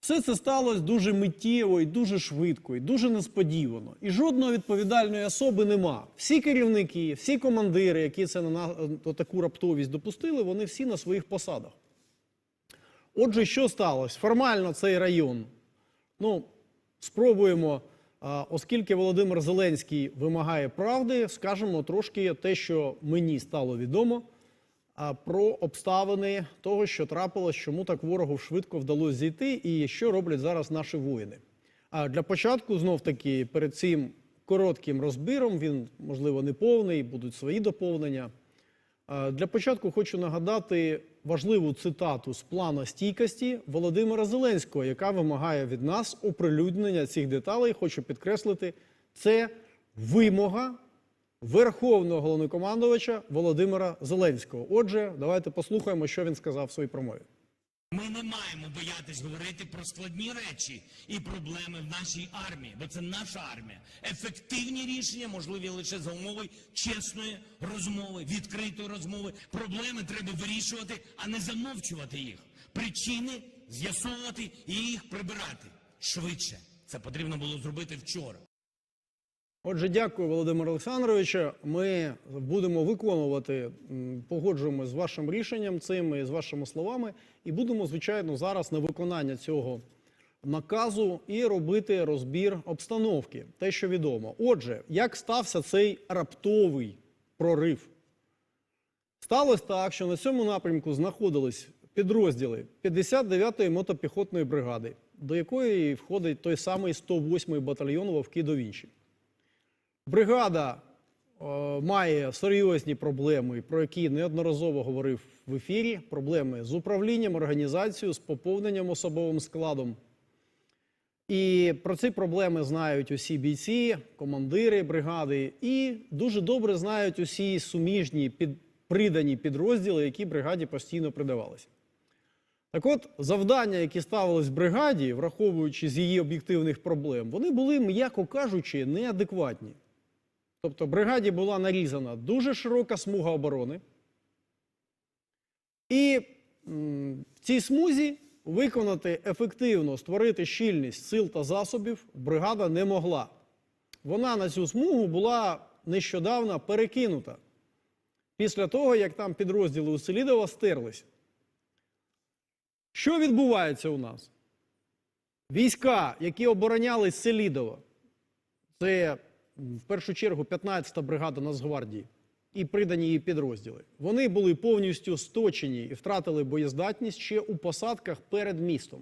Все це сталося дуже миттєво і дуже швидко, і дуже несподівано. І жодної відповідальної особи нема. Всі керівники, всі командири, які це на таку раптовість допустили, вони всі на своїх посадах. Отже, що сталося? Формально цей район. Ну, спробуємо, оскільки Володимир Зеленський вимагає правди, скажемо трошки те, що мені стало відомо про обставини того, що трапилось, чому так ворогу швидко вдалося зійти, і що роблять зараз наші воїни. А для початку, знов таки, перед цим коротким розбіром, він можливо не повний, будуть свої доповнення. Для початку хочу нагадати важливу цитату з плану стійкості Володимира Зеленського, яка вимагає від нас оприлюднення цих деталей. Хочу підкреслити, це вимога Верховного головнокомандувача Володимира Зеленського. Отже, давайте послухаємо, що він сказав в своїй промові. Ми не маємо боятись говорити про складні речі і проблеми в нашій армії, бо це наша армія. Ефективні рішення можливі лише за умови чесної розмови, відкритої розмови. Проблеми треба вирішувати, а не замовчувати їх. Причини з'ясовувати і їх прибирати швидше. Це потрібно було зробити вчора. Отже, дякую, Володимир Олександровичу. Ми будемо виконувати, м, погоджуємося з вашим рішенням цим і з вашими словами, і будемо, звичайно, зараз на виконання цього наказу і робити розбір обстановки, те, що відомо. Отже, як стався цей раптовий прорив? Сталося так, що на цьому напрямку знаходились підрозділи 59-ї мотопіхотної бригади, до якої входить той самий 108-й батальйон Вовки до Вінчі. Бригада е, має серйозні проблеми, про які неодноразово говорив в ефірі. Проблеми з управлінням, організацією, з поповненням особовим складом. І про ці проблеми знають усі бійці, командири бригади, і дуже добре знають усі суміжні під, придані підрозділи, які бригаді постійно придавалися. Так от, завдання, які ставились бригаді, враховуючи з її об'єктивних проблем, вони були, м'яко кажучи, неадекватні. Тобто бригаді була нарізана дуже широка смуга оборони. І в цій смузі виконати ефективно, створити щільність сил та засобів бригада не могла. Вона на цю смугу була нещодавно перекинута після того, як там підрозділи у Селідова стерлися. Що відбувається у нас? Війська, які оборонялись Селідова, це в першу чергу 15-та бригада Нацгвардії і придані її підрозділи. Вони були повністю сточені і втратили боєздатність ще у посадках перед містом.